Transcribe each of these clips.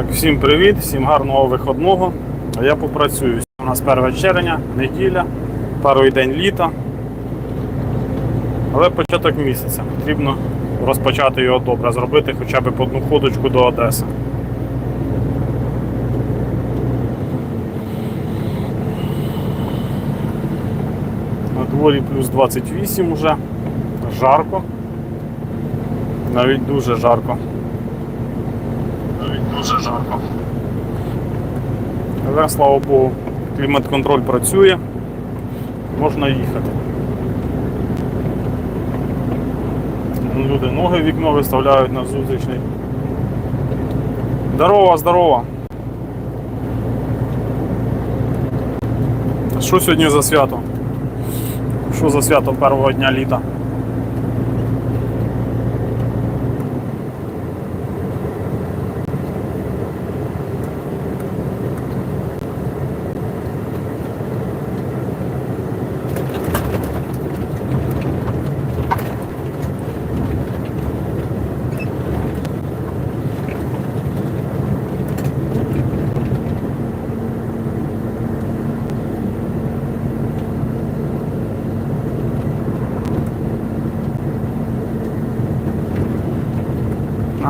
Так, всім привіт, всім гарного виходного. Я попрацюю. У нас 1 червня, неділя, перший день літа. Але початок місяця. Потрібно розпочати його добре, зробити хоча б одну ходочку до Одеси. На дворі плюс 28 уже. Жарко. Навіть дуже жарко. Дуже жарко. Але, слава Богу, клімат-контроль працює. Можна їхати. Люди ноги в вікно виставляють на зустрічний. Здорово, здорово. Що сьогодні за свято? Що за свято першого дня літа?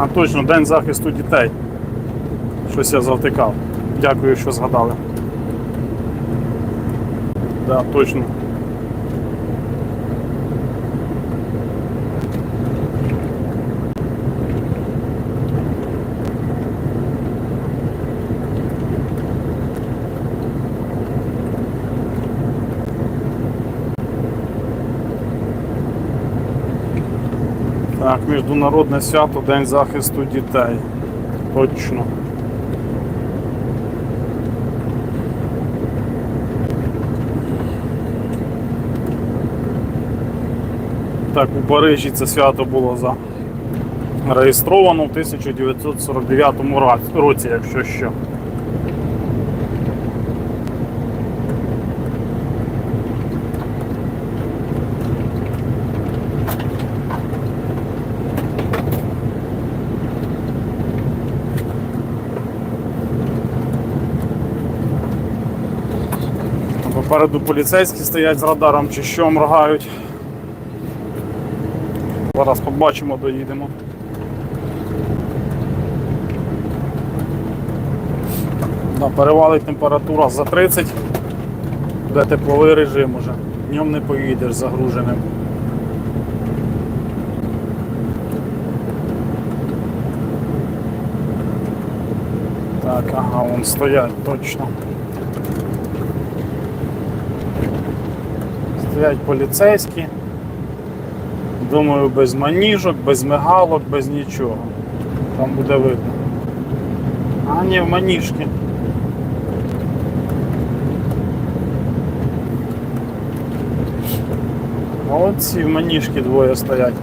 А, точно, День захисту дітей. Щось я завтикав. Дякую, що згадали. Да, точно. Так, Міжнародне свято День захисту дітей. Точно. Так, у Парижі це свято було зареєстровано в 1949 році, якщо що. Попереду поліцейські стоять з радаром чи що моргають. Зараз побачимо, доїдемо. На перевалить температура за 30, буде тепловий режим уже. Днем не поїдеш загруженим. Так, ага, вон стоять точно. Стоять поліцейські. Думаю, без маніжок, без мигалок, без нічого. Там буде видно. А ні, в маніжки. Молодці, в маніжки двоє стоять.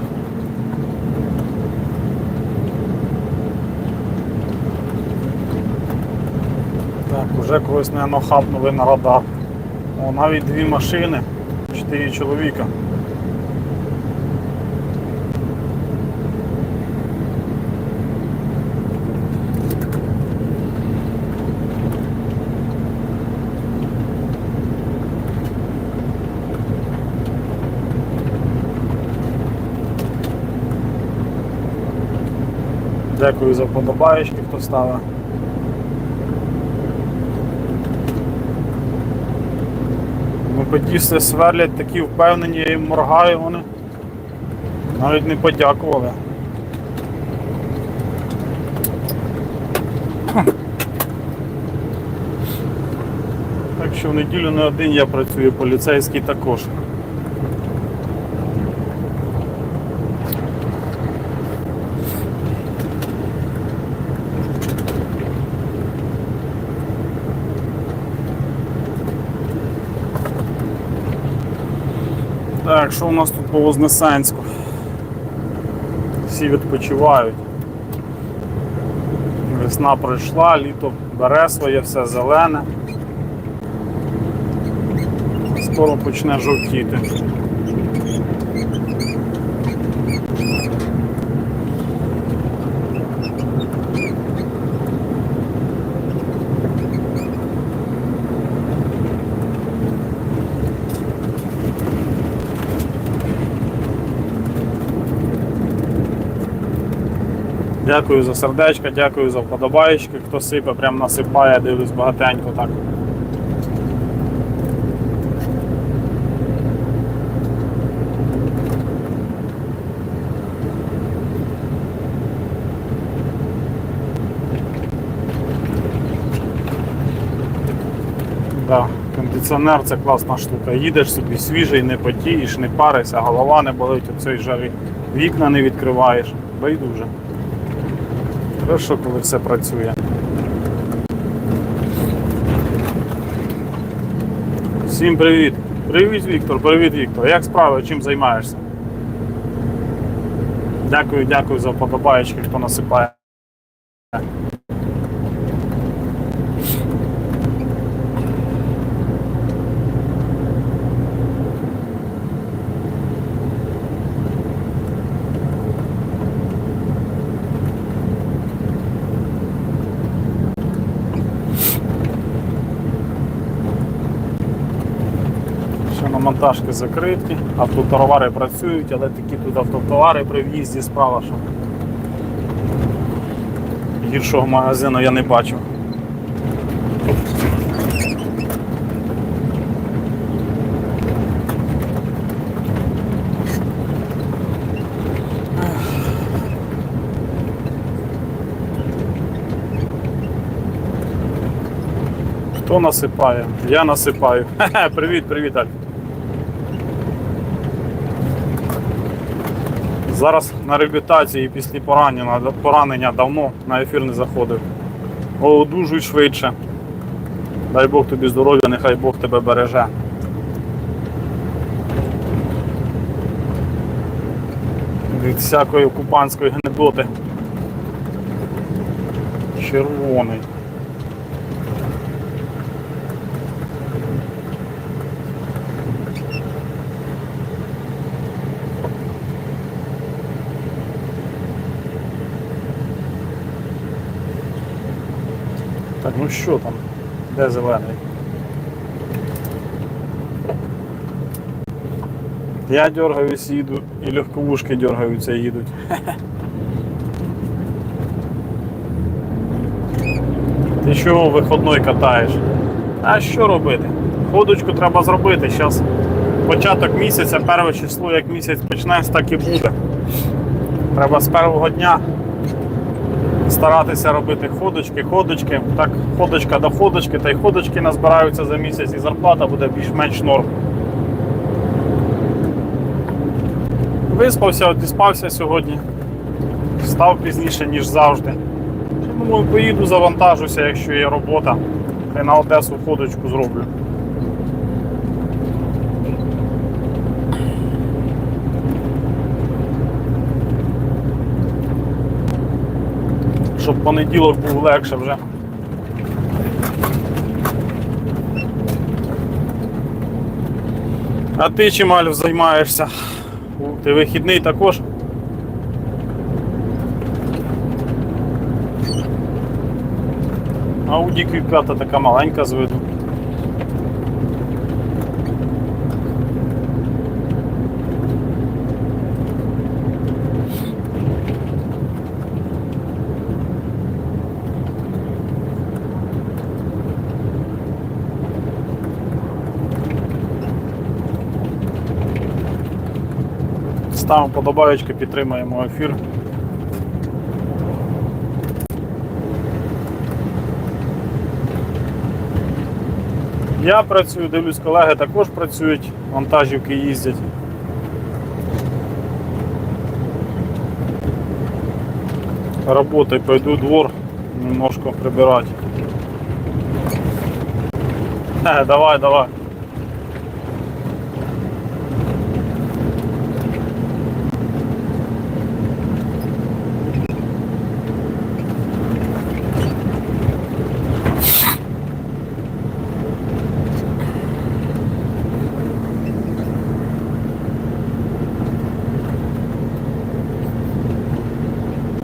Так, уже когось, мабуть, хапнули на радар. О, навіть дві машини, чотири чоловіка. Дякую за подобаєчки, хто ставив. Мопедісти сверлять такі впевнені, я їм моргаю вони. Навіть не подякували. Так що в неділю не один я працюю, поліцейський також. Так, що у нас тут по Вознесенську? Всі відпочивають. Весна пройшла, літо бере своє, все зелене. Скоро почне жовтіти. Дякую за сердечко, дякую за вподобаєчки. Хто сипе, прям насипає, дивлюсь багатенько так. Да, кондиціонер це класна штука. Їдеш собі свіжий, не потієш, не паришся, голова не болить у цій вікна не відкриваєш. Байдуже. Хорошо, коли все працює. Всім привіт! Привіт, Віктор, привіт, Віктор. Як справи? Чим займаєшся? Дякую, дякую за вподобаєчки, хто насипає. Монтажки закриті, автотовари працюють, але такі тут автотовари при в'їзді справа, що гіршого магазину я не бачу. Хто насипає? Я насипаю. Привіт, привіт, Альф. Зараз на реабілітації після поранення, поранення давно на ефір не заходив. Одужуй швидше. Дай Бог тобі здоров'я, нехай Бог тебе береже. Від всякої окупантської гнедоти. Червоний. Ну що там? Де зелений? Я дергаюсь, їду, і легковушки дергаються і їдуть. Ти чого виходной катаєш? А що робити? Ходочку треба зробити. Зараз початок місяця, перше число, як місяць почнеться, так і буде. Треба з першого дня старатися робити ходочки, ходочки. Так, ходочка до ходочки, та й ходочки назбираються за місяць, і зарплата буде більш-менш норм. Виспався, відіспався сьогодні. Встав пізніше, ніж завжди. Думаю, поїду, завантажуся, якщо є робота. Та й на Одесу ходочку зроблю. Щоб понеділок був легше вже. А ти чим Альф займаєшся? Ти вихідний також? Ауді Q5 така маленька з виду. Ставимо подобаючки, підтримаємо ефір. Я працюю, дивлюсь, колеги також працюють, вантажівки їздять. Работай, пойду двор немножко прибирать. Е, давай, давай.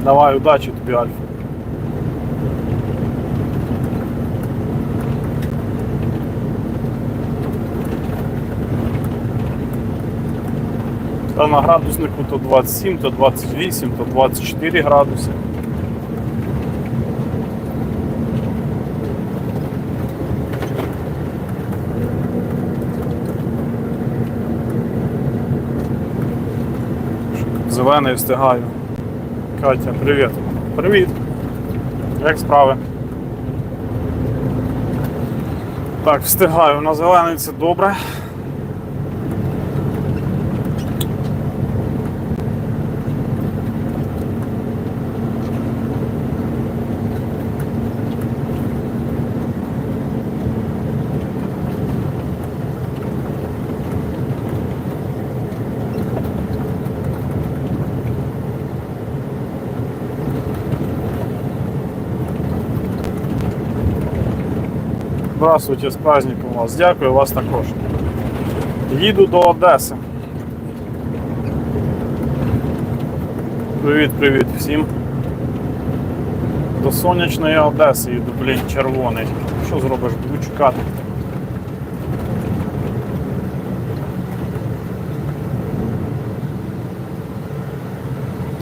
Давай удачі тобі, Альфа. Та на градуснику то 27, то 28, то 24 градуси. Зелений встигаю. Катя, привіт. Привіт. Як справи? Так, встигаю на зелений це добре. Здравствуйте, з праздником вас. Дякую вас також. Їду до Одеси. Привіт, привіт всім. До сонячної Одеси їду, блін, червоний. Що зробиш? Буду чекати.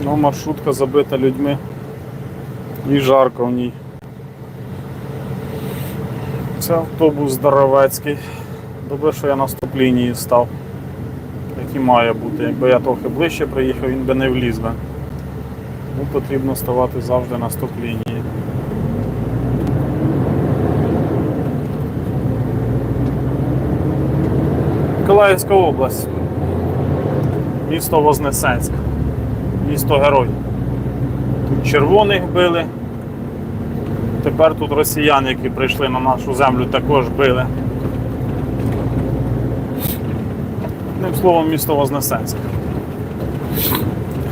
Ну, маршрутка забита людьми. І жарко в ній. Це автобус здоровецький. Добре, що я на стоп-лінії став. Як і має бути. Якби я трохи ближче приїхав, він би не вліз би. Тому потрібно ставати завжди на стоп-лінії. Миколаївська область. Місто Вознесенськ. Місто Герой. Тут червоних били. Тепер тут росіяни, які прийшли на нашу землю, також били. Одним словом, місто Вознесенськ.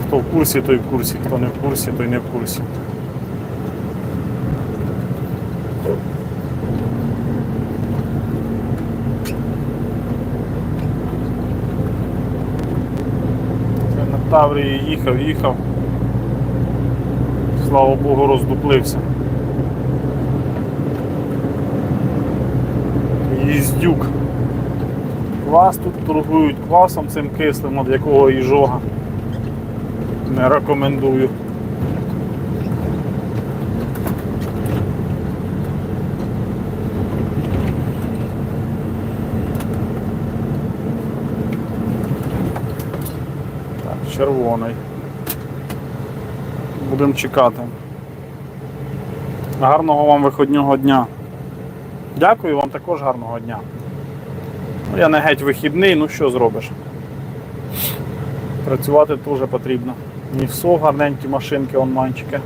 Хто в курсі, той в курсі, хто не в курсі, той не в курсі. Таврії їхав, їхав. Слава Богу, роздуплився. Їздюк. Квас тут торгують квасом цим кислим, от якого іжога. Не рекомендую. Так, червоний. Будемо чекати. Гарного вам виходнього дня. Дякую вам також гарного дня. Ну, я не геть вихідний, ну що зробиш? Працювати теж потрібно. Нівсо, гарненькі машинки, онлайнчики.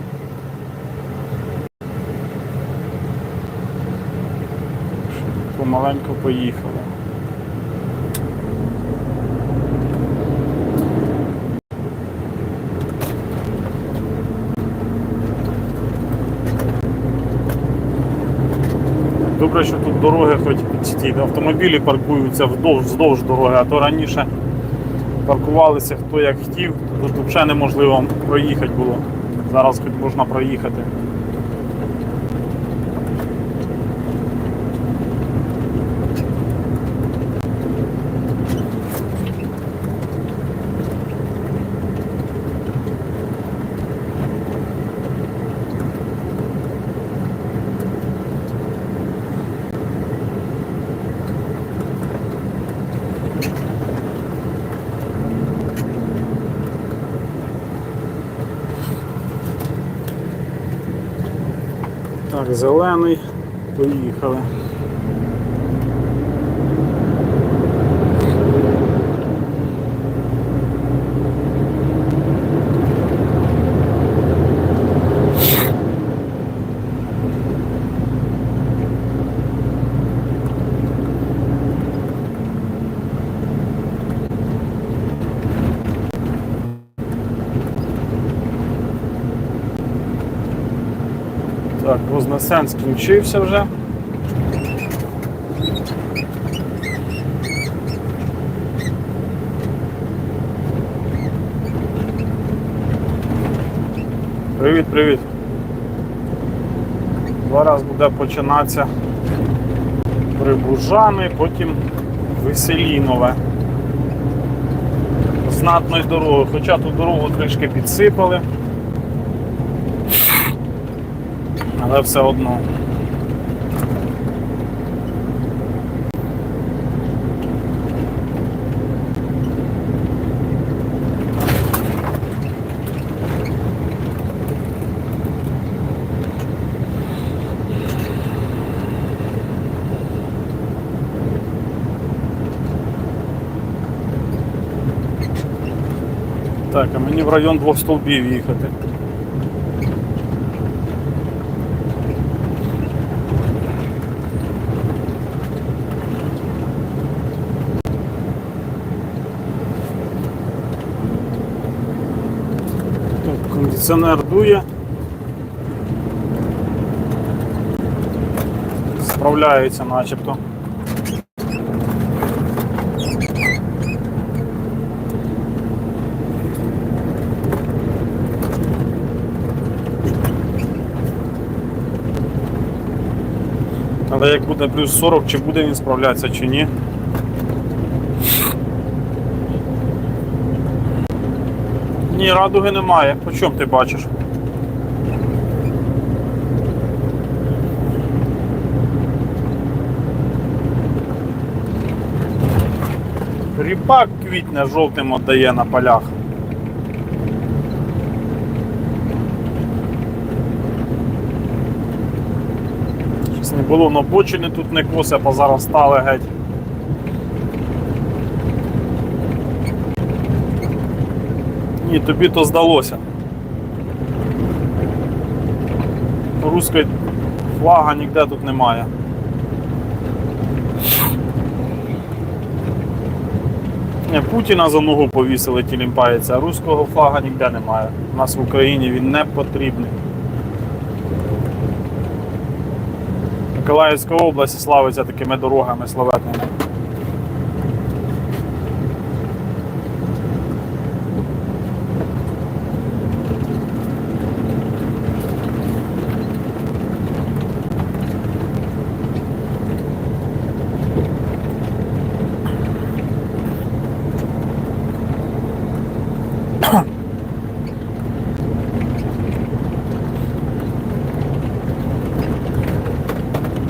Помаленьку поїхали. Добре, що тут дороги хоч ті автомобілі паркуються вдовж вздовж дороги, а то раніше паркувалися хто як хотів, тут взагалі неможливо проїхати було. Зараз хоч можна проїхати. Так, зелений, поїхали. Так, Вознесен скінчився вже. Привіт, привіт. Зараз буде починатися Прибужани, потім Веселінове. Знатною дорогою, хоча ту дорогу трішки підсипали. але все одно. Так, а мені в район двох столбів їхати. Кондиціонер дує. Справляється начебто. Але як буде плюс 40, чи буде він справлятися, чи ні. Ні, радуги немає. По чому ти бачиш? Ріпак квітне жовтим віддає на полях. Щось не було на бочини тут не коси, позаростали геть. Ні, тобі то здалося. Руської флага ніде тут немає. Ні, Путіна за ногу повісили ті лімпається, а руського флага ніде немає. У нас в Україні він не потрібний. Миколаївська область славиться такими дорогами славетними.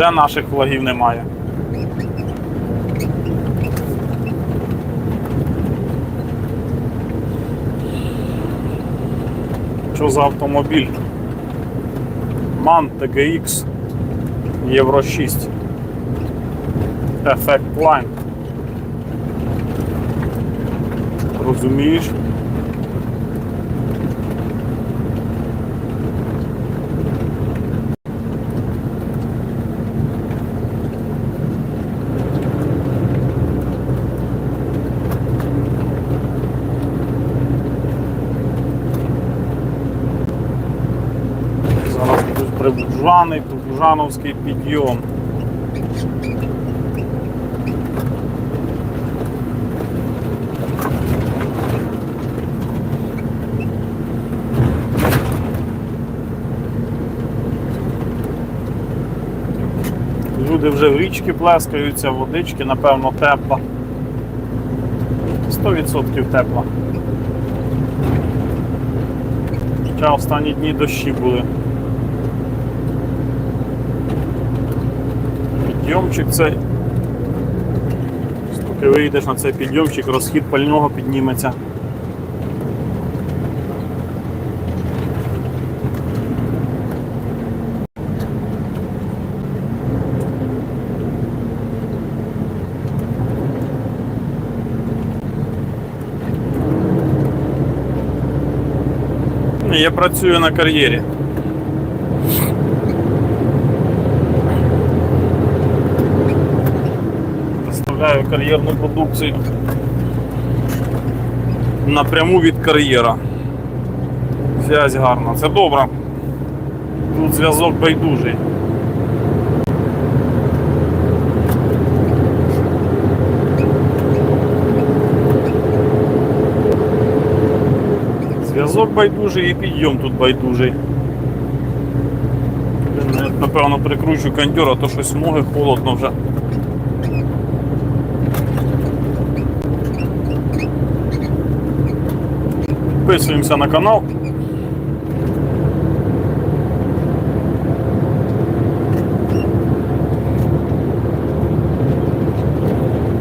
Де наших флагів немає? Що за автомобіль? MAN TGX Євро 6. Effect Line. Розумієш? Зараз будуть прибужаний, Бужановський підйом. Люди вже в річки плескаються, водички, напевно, тепла. 100% тепла. Хоча останні дні дощі були. Підйомчик цей. Поки вийдеш на цей підйомчик, розхід пального підніметься. Я працюю на кар'єрі. Представляю кар'єрну продукцію напряму від кар'єра. Зв'язь гарна, це добре. Тут зв'язок байдужий. Зв'язок байдужий і підйом тут байдужий. Напевно, прикручу а то щось ноги холодно вже. Підписуємося на канал.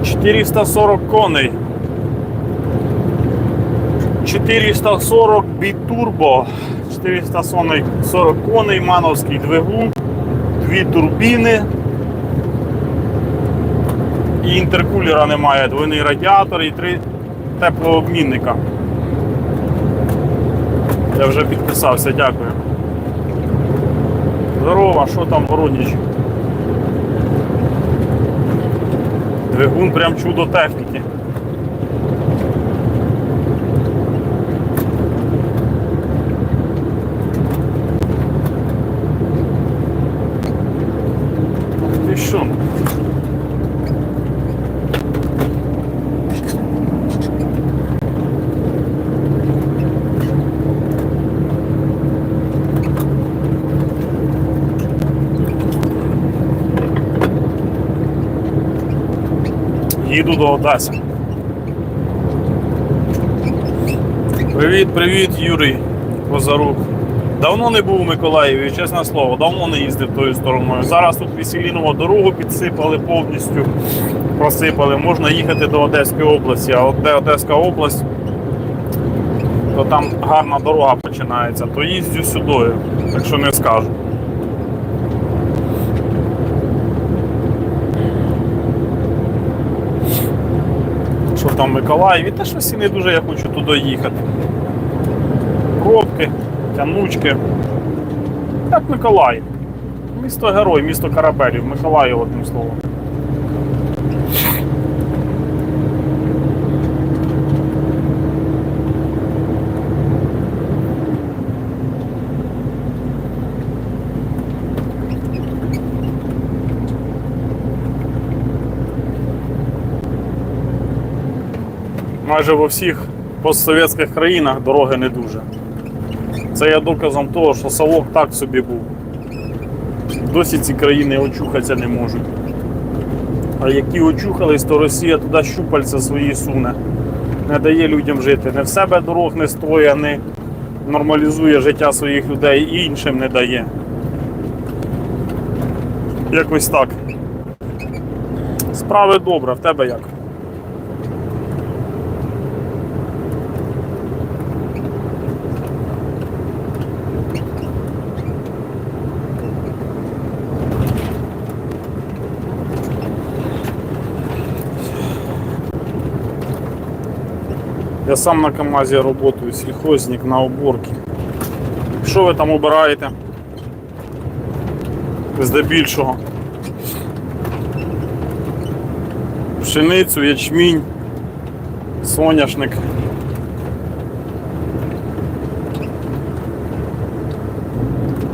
Четыреста сорок коней. 440 бітурбо, 440 коней, мановський двигун, дві турбіни. І інтеркулера немає, двойний радіатор і три теплообмінника. Я вже підписався, дякую. Здорово, що там Воронеж? Двигун прям чудо техніки. Ти що? Їду до Одеси. Привіт, привіт, Юрій Козарук. Давно не був у Миколаєві, чесне слово, давно не їздив тою стороною. Зараз тут Весіліново дорогу підсипали повністю, просипали. Можна їхати до Одеської області, а от де Одеська область, то там гарна дорога починається, то їздю сюди, так що не скажу. Що там Миколаїв, Миколаєві? те щось і не дуже я хочу туди їхати. Пробки, тянучки. Як Миколаїв. Місто герой, місто корабелів, Миколаїв одним словом. Майже во всіх постсовєтських країнах дороги не дуже. Це є доказом того, що Совок так собі був. Досі ці країни очухатися не можуть. А які очухались, то Росія туди щупальця свої суне. Не дає людям жити. Не в себе дорог не строє, не нормалізує життя своїх людей і іншим не дає. Якось так. Справи добре, в тебе як? Я сам на КАМАЗі працюю, сільхозник на уборці. Що ви там обираєте? Здебільшого. Пшеницю, ячмінь, соняшник.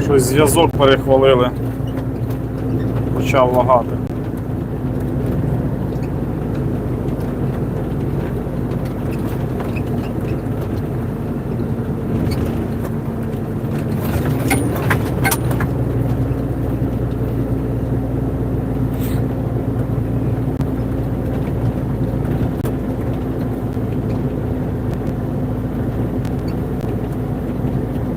Щось зв'язок перехвалили. Почав лагати.